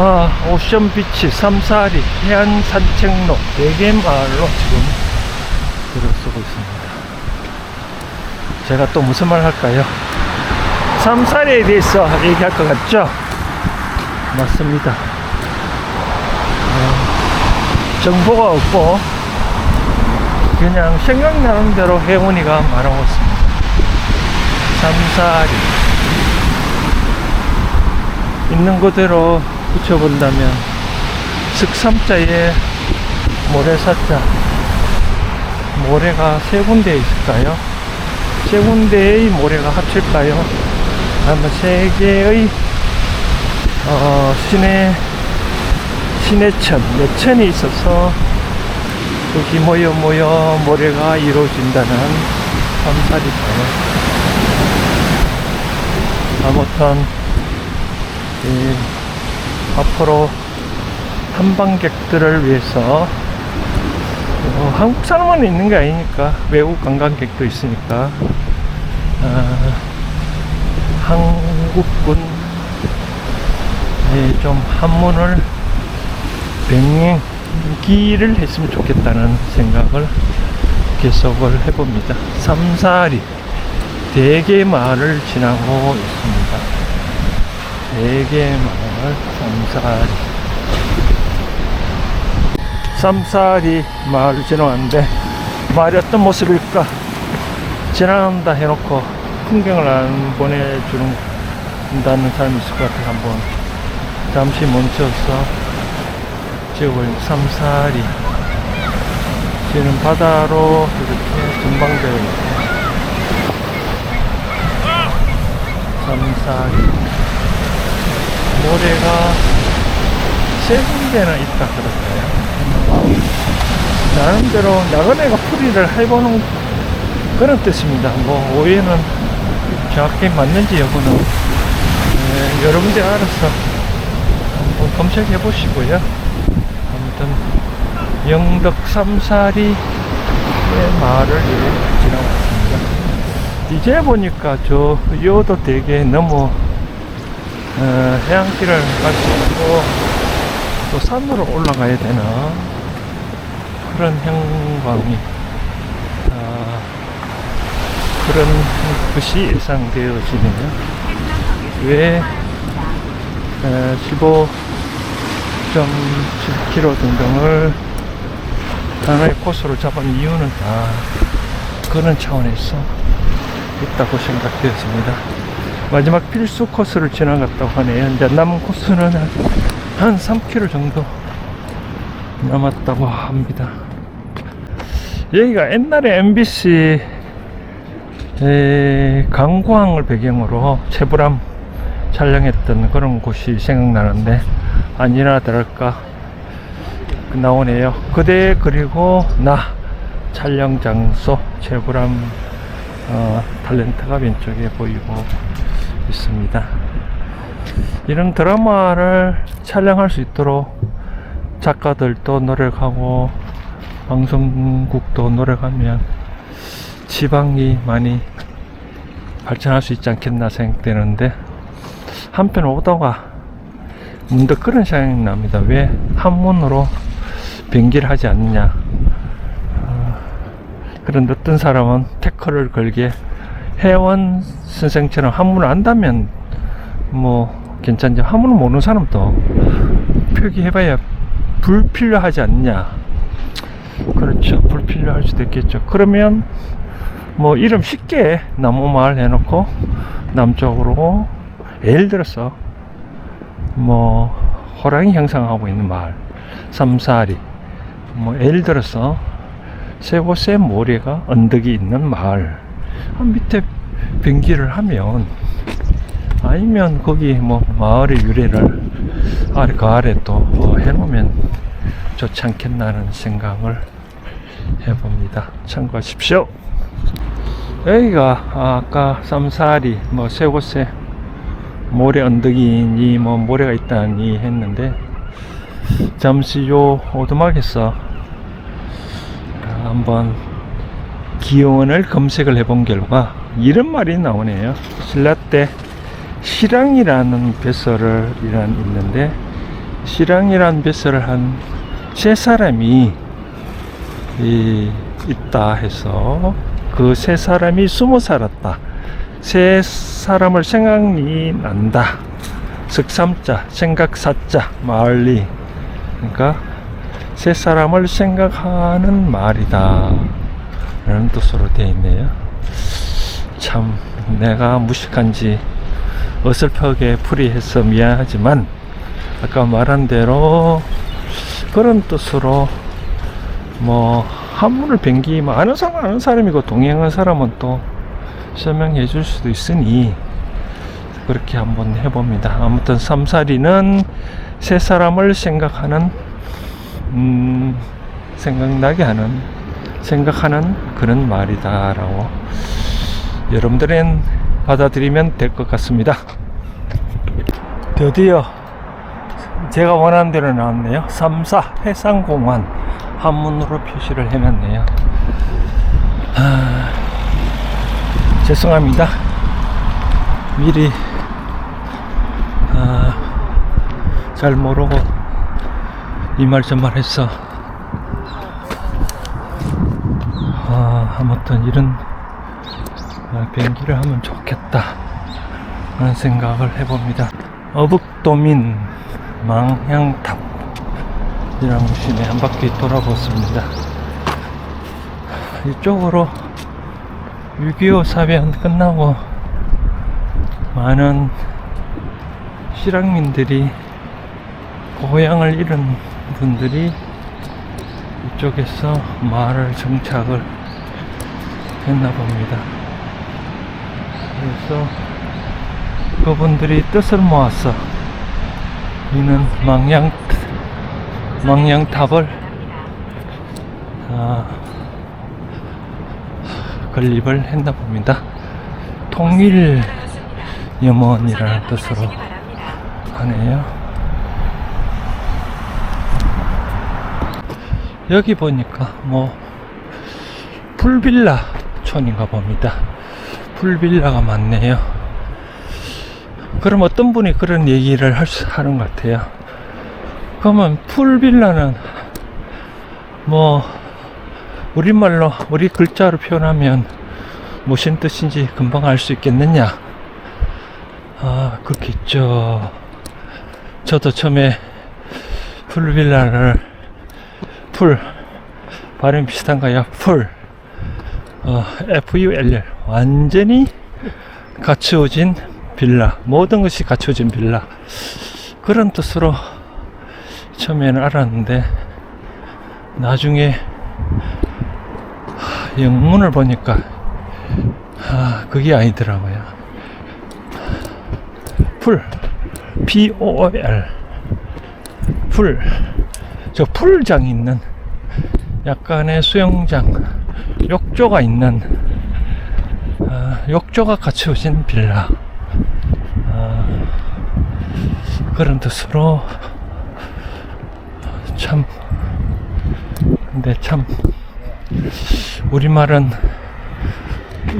아, 오션비치, 삼사리, 해안 산책로, 네개 마을로 지금 들어서고 있습니다. 제가 또 무슨 말 할까요? 삼사리에 대해서 얘기할 것 같죠? 맞습니다. 어, 정보가 없고, 그냥 생각나는 대로 혜원이가 말하고 있습니다. 삼사리. 있는 그대로 붙여본다면 슥삼자에 모래사자 모래가 세 군데 있을까요? 세 군데의 모래가 합칠까요? 아마 세 개의 어, 시내 시내천 내천이 있어서 거기 모여 모여 모래가 이루어진다는 삼살이죠. 아무튼 이 앞으로 탐방객들을 위해서 어, 한국 사람만 있는 게 아니니까 외국 관광객도 있으니까 어, 한국군 예, 좀 한문을 병행기를 했으면 좋겠다는 생각을 계속을 해봅니다. 삼사리 대개 마을을 지나고 있습니다. 대개 마을 삼사리 삼사리 마을을 지나왔는데 마을이 어떤 모습일까? 지나간다 해놓고 풍경을 안 보내주는다는 사람이 있을 것 같아서 한번 잠시 멈춰서 찍어보니 삼사리 지금 바다로 이렇게 전방되어 있고 삼사리 모래가 세 군데나 있다 그러더라고요. 나름대로 나그네가 풀이를 해보는 그런 뜻입니다. 뭐 오해는 정확히 맞는지 여부는 예, 여러분들 알아서 한번 검색해 보시고요. 아무튼 영덕 삼사리의 마을을 이렇게 지나왔습니다. 이제 보니까 저 요도 되게 너무 어, 해안길을 갈 수 있고 또 산으로 올라가야 되나 그런 형광이 아, 그런 것이 예상되어지네요. 왜 15.7km 등등을 하나의 코스로 잡은 이유는 다 그런 차원에서 있다고 생각되었습니다. 마지막 필수 코스를 지나갔다고 하네요. 이제 남은 코스는 한, 한 3km 정도 남았다고 합니다. 여기가 옛날에 MBC 에, 강구항을 배경으로 체브람 촬영했던 그런 곳이 생각나는데 아니나 다를까 나오네요. 그대 그리고 나 촬영 장소 체브람 어, 탤런트가 왼쪽에 보이고 있습니다. 이런 드라마를 촬영할 수 있도록 작가들도 노력하고 방송국도 노력하면 지방이 많이 발전할 수 있지 않겠나 생각되는데 한편 오다가 문득 그런 생각이 납니다. 왜 한문으로 변기를 하지 않느냐. 어, 그런 어떤 사람은 태클을 걸게 회원 선생처럼 한문을 안다면 뭐 괜찮지 한문을 모르는 사람도 표기해봐야 불필요하지 않냐. 그렇죠. 불필요할 수도 있겠죠. 그러면 뭐 이름 쉽게 나무마을 해놓고 남쪽으로 예를 들어서 뭐 호랑이 형성하고 있는 마을 삼사리. 뭐 예를 들어서 세 곳의 모래가 언덕이 있는 마을 한 밑에 변기를 하면 아니면 거기 뭐 마을의 유래를 아래 그 아래 또 어, 해놓으면 좋지 않겠나는 생각을 해봅니다. 참고하십시오. 여기가 아까 삼사리 뭐 세 곳에 모래 언덕이니 뭐 모래가 있다니 했는데 잠시 요 오두막에서 한번 기원을 검색을 해본 결과 이런 말이 나오네요. 신라 때 실랑이라는 벼슬을 이란 있는데 실랑이란 뱃을 한 세 사람이 이, 있다 해서 그 세 사람이 숨어 살았다. 세 사람을 생각이 난다. 석삼자, 생각사자, 마을리. 그러니까 세 사람을 생각하는 말이다. 라는 뜻으로 되어 있네요. 참, 내가 무식한지 어설프게 풀이해서 미안하지만, 아까 말한 대로 그런 뜻으로 뭐 한문을 뱅기면 아는 사람 아는 사람이고 동행한 사람은 또 설명해 줄 수도 있으니 그렇게 한번 해봅니다. 아무튼 삼사리는 세 사람을 생각하는 음, 생각나게 하는 생각하는 그런 말이다라고 여러분들은 받아들이면 될 것 같습니다. 드디어 제가 원하는 대로 나왔네요. 3사 해상공원 한문으로 표시를 해놨네요. 아, 죄송합니다. 미리 아, 잘 모르고 이 말 저말 했어. 아, 아무튼 이런 아, 비행기를 하면 좋겠다. 라는 생각을 해봅니다. 어북도민 망향탑 이라는 곳이네 한 바퀴 돌아봤습니다. 이쪽으로 6.25 사변 끝나고 많은 실향민들이 고향을 잃은 분들이 이쪽에서 마을을 정착을 했나 봅니다. 그래서 그분들이 뜻을 모아서 이는 망양 망양탑을 아, 건립을 했나 봅니다. 통일 염원이라는 뜻으로 하네요. 여기 보니까 뭐 풀빌라 촌인가 봅니다. 풀빌라가 많네요. 그럼 어떤 분이 그런 얘기를 하는 것 같아요. 그러면 풀빌라는 뭐 우리말로 우리 글자로 표현하면 무슨 뜻인지 금방 알 수 있겠느냐? 아 그렇겠죠. 저도 처음에 풀빌라를 풀 발음 비슷한가요? 풀 어, F-U-L-L 완전히 갖추어진 빌라. 모든 것이 갖춰진 빌라. 그런 뜻으로 처음에는 알았는데 나중에 하, 영문을 보니까 아, 그게 아니더라고요. 풀. P-O-O-L 풀. 저 풀장 있는 약간의 수영장 욕조가 있는 아, 욕조가 갖춰진 빌라 아, 그런 뜻으로 참 근데 참 우리말은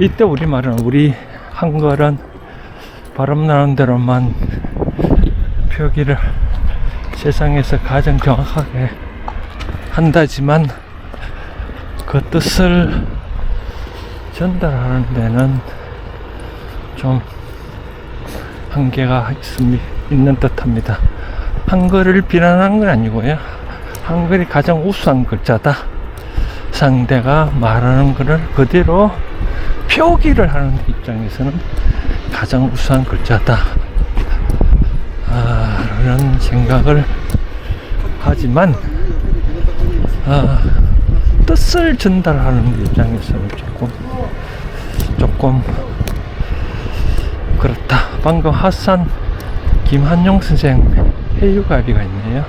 이때 우리말은 우리 한글은 바람 나는 대로만 표기를 세상에서 가장 정확하게 한다지만 그 뜻을 전달하는 데는 좀 한계가 있습니, 있는 듯 합니다. 한글을 비난하는 건 아니고요. 한글이 가장 우수한 글자다. 상대가 말하는 것을 그대로 표기를 하는 입장에서는 가장 우수한 글자다. 아, 라는 생각을 하지만, 아, 뜻을 전달하는 입장에서는 조금, 조금, 그렇다. 방금 핫산 김한용 선생 해유가비가 있네요.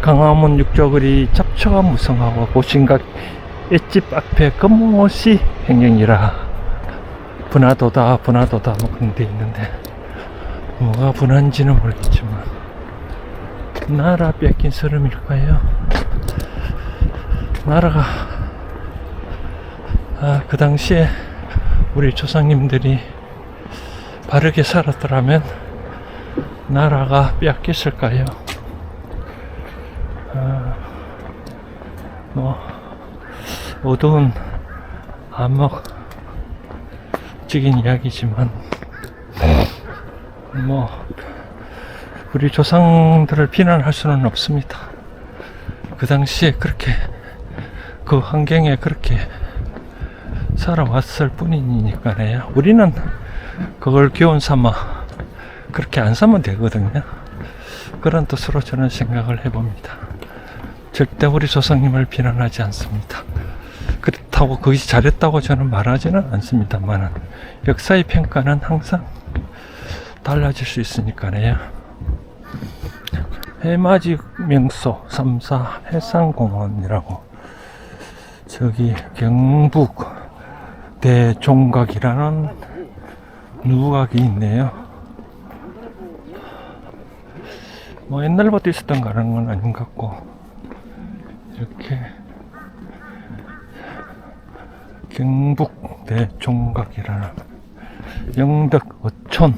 강화문 육조거리 잡초가 무성하고 고신각 엣집 앞에 검옷이 행령이라 분화도다 분화도다 뭐 그런 데 있는데 뭐가 분한지는 모르겠지만 나라 뺏긴 서름일까요? 나라가 아, 그 당시에 우리 조상님들이 바르게 살았더라면 나라가 뺏겼을까요? 아, 뭐 어두운 암묵적인 이야기지만 뭐 우리 조상들을 비난할 수는 없습니다. 그 당시에 그렇게 그 환경에 그렇게 살아왔을 뿐이니까요. 우리는 그걸 교훈 삼아 그렇게 안 삼으면 되거든요. 그런 뜻으로 저는 생각을 해봅니다. 절대 우리 조상님을 비난하지 않습니다. 그렇다고 거기서 잘했다고 저는 말하지는 않습니다만은 역사의 평가는 항상 달라질 수 있으니까요. 해맞이 명소 3사 해상공원이라고 저기 경북 대종각이라는 누각이 있네요. 뭐 옛날부터 있었던 거라는 건 아닌 것 같고 이렇게 경북 대종각이라는 영덕 어촌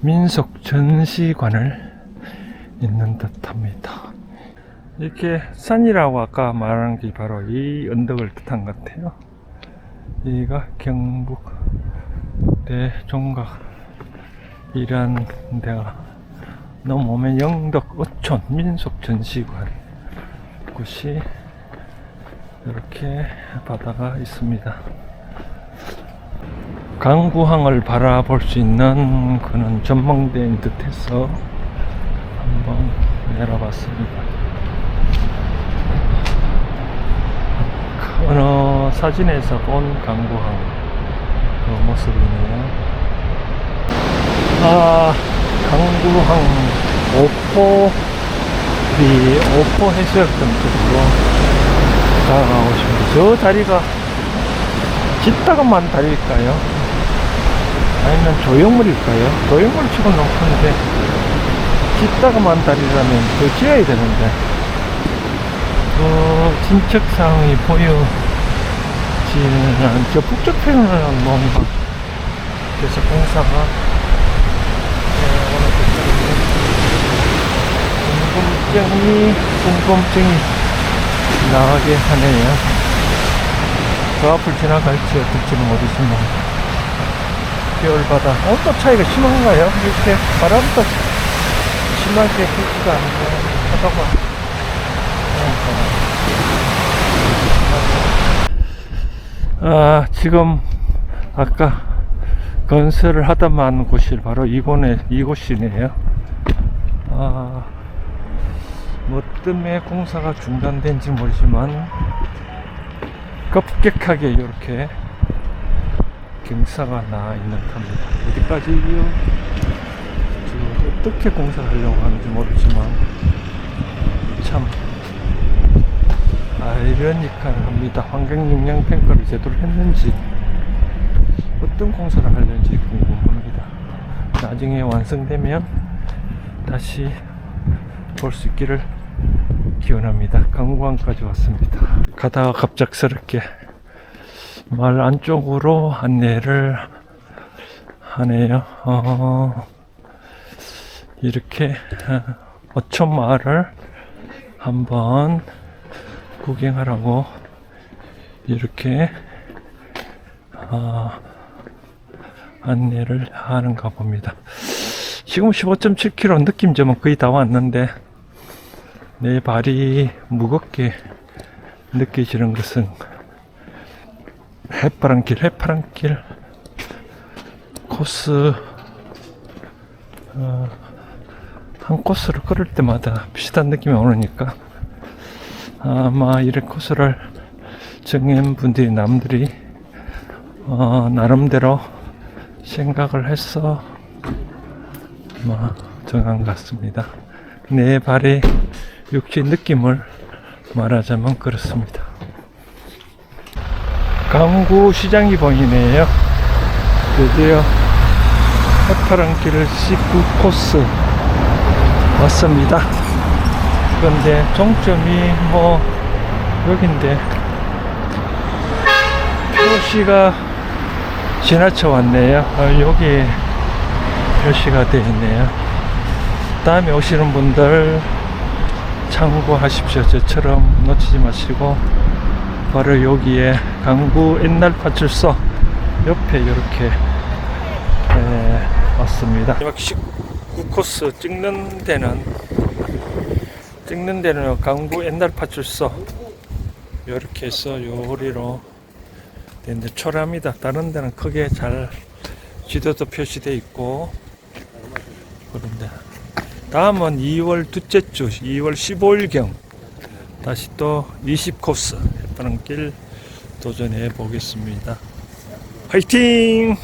민속 전시관을 있는 듯합니다. 이렇게 산이라고 아까 말한 게 바로 이 언덕을 뜻한 것 같아요. 여기가 경북 대종각이란 데가 넘어오면 영덕 어촌 민속 전시관 곳이 이렇게 바다가 있습니다. 강구항을 바라볼 수 있는 그런 전망대인 듯해서 한번 내려봤습니다. 어느 사진에서 본 강구항 그 모습이네요. 아, 강구항 오포 우리 오포 해수욕장 쪽으로 다가가고 싶습니다. 저 다리가 짙다가만 다리일까요? 아니면 조형물일까요? 조형물 치고 높은데 짙다가만 다리라면 더 지어야 되는데 그 진척상이 보여지는 저 북쪽편은 뭔가 그래서 공사가 어, 궁금증이 궁금증이 나게 하네요. 그 앞을 지나갈지 어떨지는 모르지만 겨울바다 온도 차이가 심한가요? 이렇게 바람도 심하게 불지가 않고 하다가 아 지금 아까 건설을 하다만 곳이 바로 이곳에 이곳이네요. 아, 뭐 때문에 공사가 중단된지 모르지만 급격하게 이렇게 경사가 나 있는 탑니다. 어디까지요? 어떻게 공사를 하려고 하는지 모르지만 참 아 이러니컬합니다. 환경영향 평가를 제대로 했는지 어떤 공사를 하려는지 궁금합니다. 나중에 완성되면 다시 볼 수 있기를 기원합니다. 강구항까지 왔습니다. 가다가 갑작스럽게 마을 안쪽으로 안내를 하네요. 어, 이렇게 어, 어촌 마을을 한번 구경하라고 이렇게 어, 안내를 하는가 봅니다. 지금 15.7km 느낌점은 거의 다 왔는데 내 발이 무겁게 느껴지는 것은 해파랑길, 해파랑길 코스 어, 한 코스를 걸을 때마다 비슷한 느낌이 오니까 아마 이런 코스를 정해온 분들이 남들이 어, 나름대로 생각을 해서 뭐 정한 것 같습니다. 내 발의 육지 느낌을 말하자면 그렇습니다. 강구 시장이 보이네요. 드디어 해파랑 길을 C9 코스 왔습니다. 그런데 종점이 뭐 여긴데 표시가 지나쳐 왔네요. 어, 여기 표시가 되어 있네요. 다음에 오시는 분들 참고하십시오. 저처럼 놓치지 마시고 바로 여기에 강구 옛날 파출소 옆에 이렇게 에, 왔습니다. 마지막 19코스 찍는 데는 찍는 데는 강구 옛날 파출소 이렇게 해서 요리로 되는데 초라합니다. 다른 데는 크게 잘 지도도 표시되어 있고 그런데 다음은 2월 둘째 주 2월 15일경 다시 또 20코스 했다는 길 도전해 보겠습니다. 화이팅!